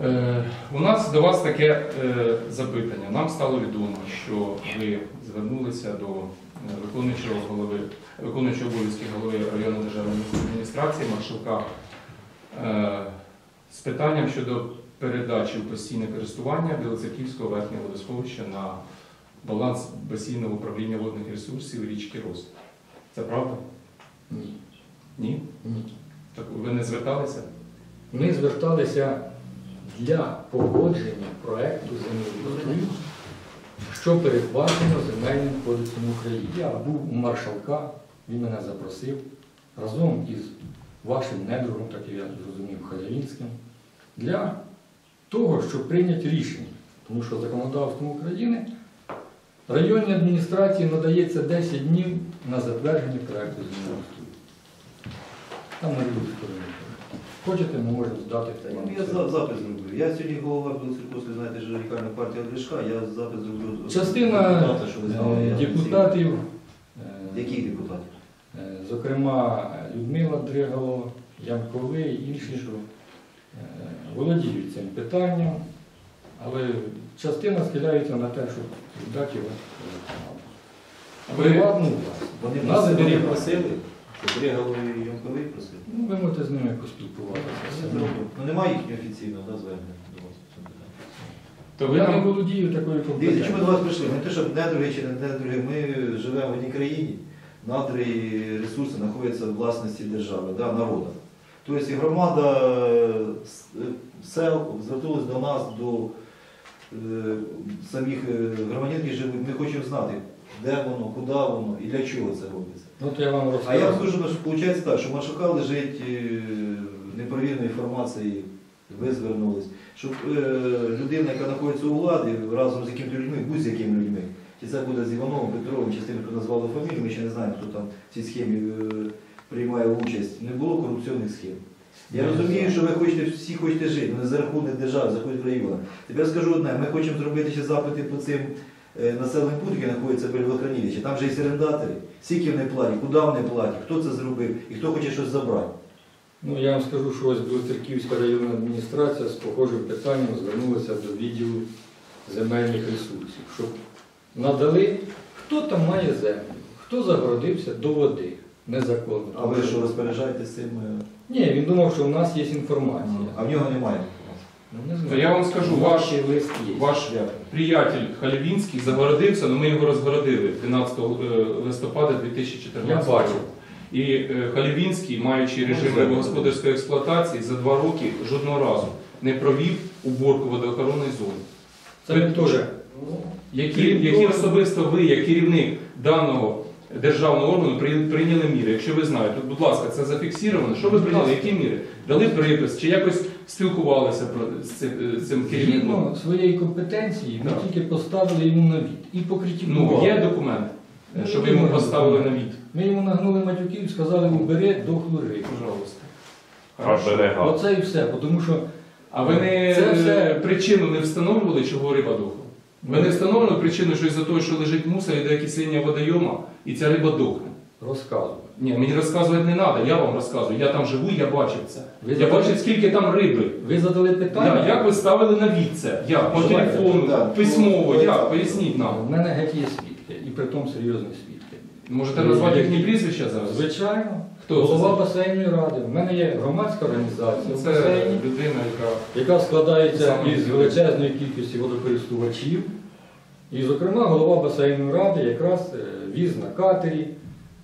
Е, У нас до вас таке е, запитання. Нам стало відомо, що ви звернулися до е, виконуючого голови, виконуючого обов'язки голови районної державної адміністрації Маршалка з питанням щодо передачі у постійне користування Білоцерківського верхнього водосховища на баланс басійного управління водних ресурсів річки Рос. Це правда? Ні. Ні? Ні. Так ви не зверталися? Ми зверталися для погодження проекту землеустрою, що передбачено земельним кодексом України. Я був у маршалка, він мене запросив разом із вашим недругом, так я зрозумів, Халявінським, для того, щоб прийняти рішення. Тому що законодавством України районній адміністрації надається 10 днів на затвердження проекту землеустрою. Там на любу сторону. Хочете, ми можемо здати ні, Я за- запис зроблю. Я сьогодні голова Білоцерковської, знаєте, ж радикальна партія Олешка, я запис зроблю. Частина депутата, що ви знали, е, я депутатів, е, Яких депутатів? е, зокрема Людмила Дригало, Янковий і інші, що е, володіють цим питанням, але частина схиляється на те, щоб дати його Ви- приватну власність. Вони Нас просили, що Бреговий і Янковий просили. Ну, ви можете з ними поспілкуватися. Це. Ну немає їхнього офіційного да, звернення до вас. То ви Я не володію такою Дивіться, чому ми до вас прийшли? Не те, щоб недруги чи не недруги, ми живемо в одній країні, надри і ресурси знаходяться в власності держави, да, народу. Тобто і громада е, с- е, сел звернулася до нас, до е, самих е, громадян, які живуть. Ми хочемо знати, де воно, куди воно і для чого це робиться. Ну, то я вам А я вам скажу, що виходить так, що в Маршака лежить е, непровірної інформації, ви звернулись, щоб е, людина, яка знаходиться у владі, разом з якими людьми, будь-якими людьми, чи це буде з Івановим, Петровим, чи з тим, хто назвали фамілію, ми ще не знаємо, хто там в цій схемі е, приймає участь, не було корупційних схем. Я Не розумію, що ви хочете, всі хочете жити, але за рахунок держави, за рахунок району. Тепер скажу одне, ми хочемо зробити ще запити по цим е, населеним пунктам, які знаходяться біля водохранилища. Там же є орендаторі, скільки вони платять, куди вони платять, хто це зробив і хто хоче щось забрати. Ну, я вам скажу, що ось Білоцерківська районна адміністрація з похожим питанням звернулася до відділу земельних ресурсів, щоб надали, хто там має землю, хто загородився до води незаконно. А ви що розпоряджаєтесь цим? е? Ні, він думав, що в нас є інформація. А в нього немає. Ну, не знаю. Я вам скажу, ваш- лист є. Ваш приятель Халівінський загородився, але ми його розгородили 12 листопада Я 2014 бачив. І е, Халівінський, маючи режим Ну, рибогосподарської експлуатації, за два роки жодного разу не провів уборку водоохоронної зони. Це ми теж. Які, які особисто ви, як керівник даного державного органу, прийняли міри? Якщо ви знаєте, будь ласка, це зафіксовано. Що ви прийняли? Які міри? Дали припис чи якось спілкувалися про з цим, е, керівником? Згідно своєї компетенції, ми Так. тільки поставили йому на від і покритикували. Ну, є документ, е, що ви йому поставили на від. Ми йому нагнули матюків, і сказали, убери дохлу рибу. Пожалуйста. Оце і все, тому що А ви не Це все- причину не встановлювали, чого риба дохла? Ви не встановлювали причину, що із-за того, що лежить мусор, йде окислення водойома, і ця риба дохне. розказували. Ні, мені розказувати не треба, я вам розказую. Я там живу, я бачив це. Ви Я задали- бачив, скільки там риби. Ви задали питання. Я, як ви ставили на від це? Як? По Давайте, телефону, да. письмово, як? Поясніть нам. У мене геть є свідки, і при тому серйозні свідки. Можете назвати їхні прізвища зараз? Звичайно, Хто це? голова басейної ради. У мене є громадська організація в Це басейні, людина, яка яка складається Саме із величезної кількості водокористувачів. І, зокрема, голова басейної ради якраз е, віз на катері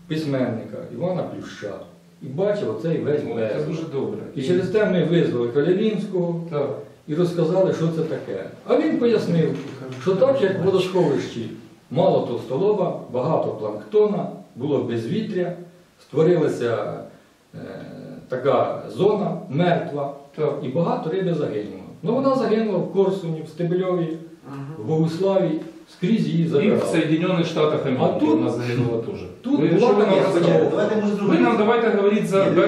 письменника Івана Плюща. І бачив оцей весь це безлад. дуже добре. І через те ми визвали Калявінського Так. і розказали, що це таке. А він пояснив, що так як в водосховищі мало товстолоба, багато планктона, було безвітря, створилася е, така зона мертва, і багато риби загинуло. Ну вона загинула в Корсуні, в Стебельові, в Богуславі, скрізь її І в забирали. Соединенных Штатах Америки у нас загинуло теж. тут була нам? Давайте Ви зробити. нам давайте говорити за будемо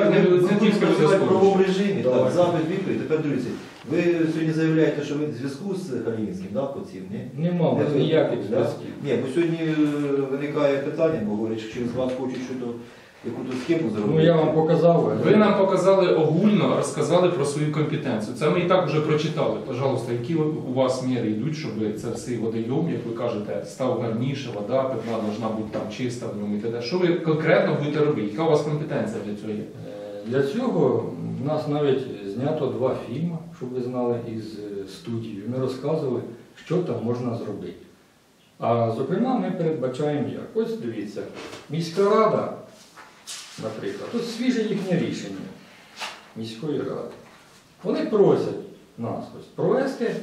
працювати в правовому водосховище. режимі, так, Давай. запит відповідь. Тепер дивіться, ви сьогодні заявляєте, що ви в зв'язку з Халінським, да, по цим, ні? Нема нас ніяких зв'язків. Ні, бо сьогодні е, виникає питання, бо говорять, що через вас хочуть щось яку тут схему зробити. Ну я вам показав. Ви нам показали огульно, розказали про свою компетенцію. Це ми і так вже прочитали. Пожалуйста, які у вас міри йдуть, щоб це всей водойом, як ви кажете, став гарніше, вода питна должна бути там чиста в ньому і т.д. Що ви конкретно будете робити? Яка у вас компетенція для цього є? Е, Для цього в нас навіть знято два фільми, щоб ви знали, із е, студії. Ми розказували, що там можна зробити. А зокрема, ми передбачаємо як. Ось дивіться, міська рада, наприклад, тут свіже їхнє рішення міської ради. Вони просять нас ось провести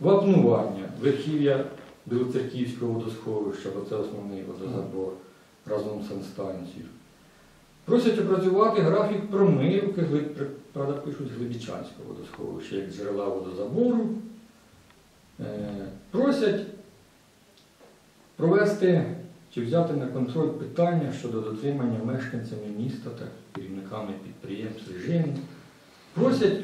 вапнування верхів'я Білоцерківського водосховища, бо це основний водозабор разом з санстанцією. Просять опрацювати графік промивки, правда, пишуть Глибічанського водосховища як джерела водозабору. Е, Просять провести чи взяти на контроль питання щодо дотримання мешканцями міста та керівниками підприємств режиму. Просять,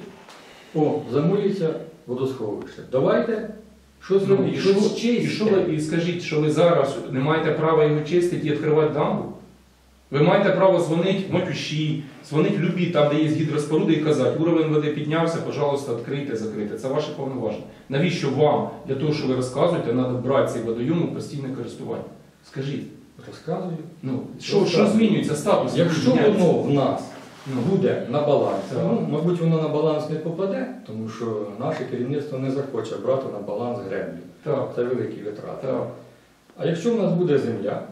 о, замулюється водосховище. Давайте щось Ну, робіть, і, що, щось і, що ви, і скажіть, що ви зараз не маєте права його чистити і відкривати дамбу? Ви маєте право дзвонити Матюші, дзвонити любі, там, де є гідроспоруди, і казати, уровень води піднявся, пожалуйста, відкрийте, закрийте. Це ваше повноваження. Навіщо вам, для того, що ви розказуєте, треба брати цей водойом у постійне користування? Скажіть, розказую. ну, що, що змінюється статус? Якщо воно в нас Ну, буде на балансі, Так. ну, мабуть, воно на баланс не попаде, тому що наше керівництво не захоче брати на баланс греблю. Так, Це великі витрати. так. А якщо в нас буде земля,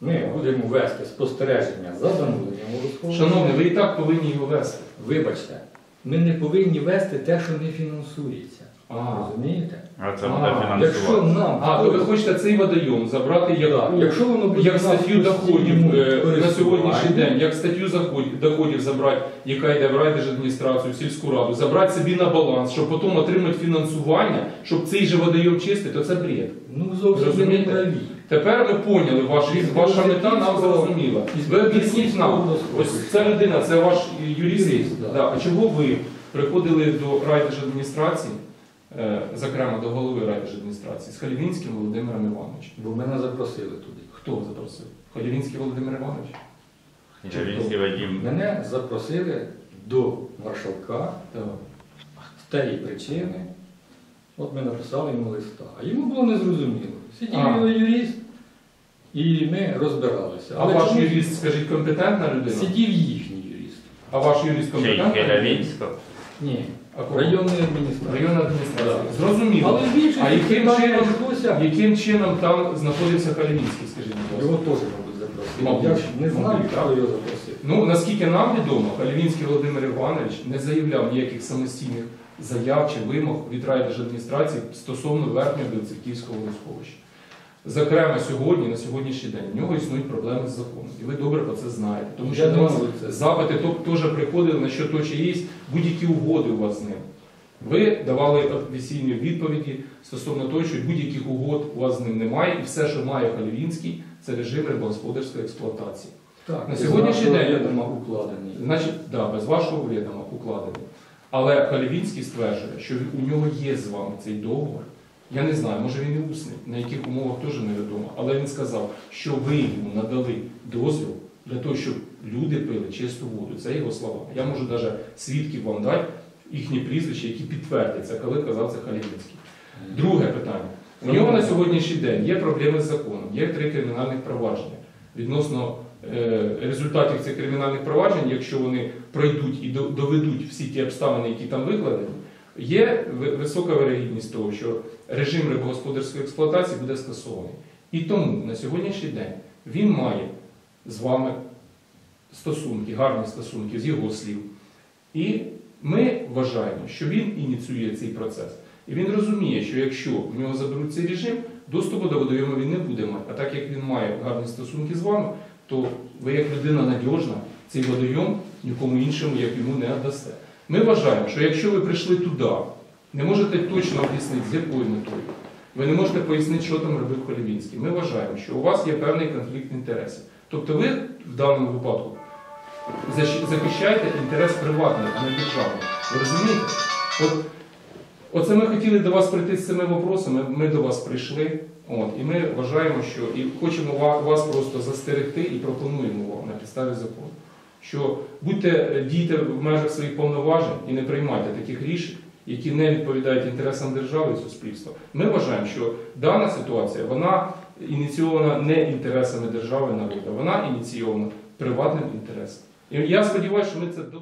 ми будемо вести спостереження за замовленням водосховища. Шановний, ви і так повинні його вести. Вибачте, ми не повинні вести те, що не фінансується. А, Розумієте? А це А, буде Якщо фінансувати. нам а то ви хочете цей водойом забрати як, Так, якщо воно буде як статтю доходів е, на сьогоднішній день, як статтю доходів забрати, яка йде в райдержадміністрацію, в сільську раду, забрати собі на баланс, щоб потім отримати фінансування, щоб цей же водойом чистити, то це бред. Ну зовсім не Розумієте? праві. Тепер ми поняли, ваш, ваша мета нам зрозуміла. Ви об'ясніть нам, ось ця людина, це ваш юрист. Юрист, да. Да. А чого ви приходили до райдержадміністрації, зокрема до голови райдержадміністрації, з Халівінським Володимиром Івановичем? Бо мене запросили туди. Хто запросив? Халівінський Володимир Іванович? Ялінський Вадим. Мене запросили до маршалка з тієї причини. От ми написали йому листа. А йому було незрозуміло. Сидів його юрист, і ми розбиралися. А ваш юрист, скажіть, компетентна людина? Сидів їхній юрист. А ваш юрист компетентна? людина? Ні, районної адміністрації. Районна адміністрація. Да. Зрозуміло. Але більше А яким чином, яким чином там знаходився Халівінський, скажіть, будь ласка? його теж, мабуть, запросили. Мабуть. Я ж не знаю, хто його запросив. Ну, наскільки нам відомо, Халівінський Володимир Іванович не заявляв ніяких самостійних заяв чи вимог від райдержадміністрації стосовно верхнього Білоцерківського водосховища. Зокрема, сьогодні, на сьогоднішній день, в нього існують проблеми з законом. І ви добре про це знаєте. Тому що Я до думаю, це- запити то- теж приходили на що то чи є будь-які угоди у вас з ним. Ви давали офіційні відповіді стосовно того, що будь-яких угод у вас з ним немає, і все, що має Халівінський, це режим рибогосподарської експлуатації. Так, На сьогоднішній день- відома укладений. Значить, да, без вашого відома укладений. Але Халівінський стверджує, що у нього є з вами цей договор. Я не знаю, може він і усний, на яких умовах теж невідомо. Але він сказав, що ви йому надали дозвіл для того, щоб люди пили чисту воду. Це його слова. Я можу навіть свідків вам дати, їхні прізвища, які підтвердяться, коли казав це Халівінський. Друге питання. У нього на сьогоднішній день є проблеми з законом, є три кримінальних провадження. Відносно е, результатів цих кримінальних проваджень, якщо вони пройдуть і доведуть всі ті обставини, які там викладені, є висока вирогідність того, що режим рибогосподарської експлуатації буде скасований. І тому на сьогоднішній день він має з вами стосунки, гарні стосунки з його слів. І ми вважаємо, що він ініціює цей процес. І він розуміє, що якщо в нього заберуть цей режим, доступу до водойому він не буде мати. А так як він має гарні стосунки з вами, то ви як людина надіжна, цей водойом нікому іншому, як йому, не віддасте. Ми вважаємо, що якщо ви прийшли туди, не можете точно об'яснити, з якою метою, ви не можете пояснити, що там робив Холівінський. Ми вважаємо, що у вас є певний конфлікт інтересів. Тобто ви в даному випадку захищаєте інтерес приватний, а не державний. Ви розумієте? От Оце ми хотіли до вас прийти з цими вопросами. Ми до вас прийшли. От, і ми вважаємо, що і хочемо вас просто застерегти і пропонуємо вам на підставі закону, що будьте е, дійте в межах своїх повноважень і не приймайте таких рішень, які не відповідають інтересам держави і суспільства. Ми вважаємо, що дана ситуація вона ініційована не інтересами держави і народу, вона ініційована приватним інтересом. І я сподіваюся, що ми це до.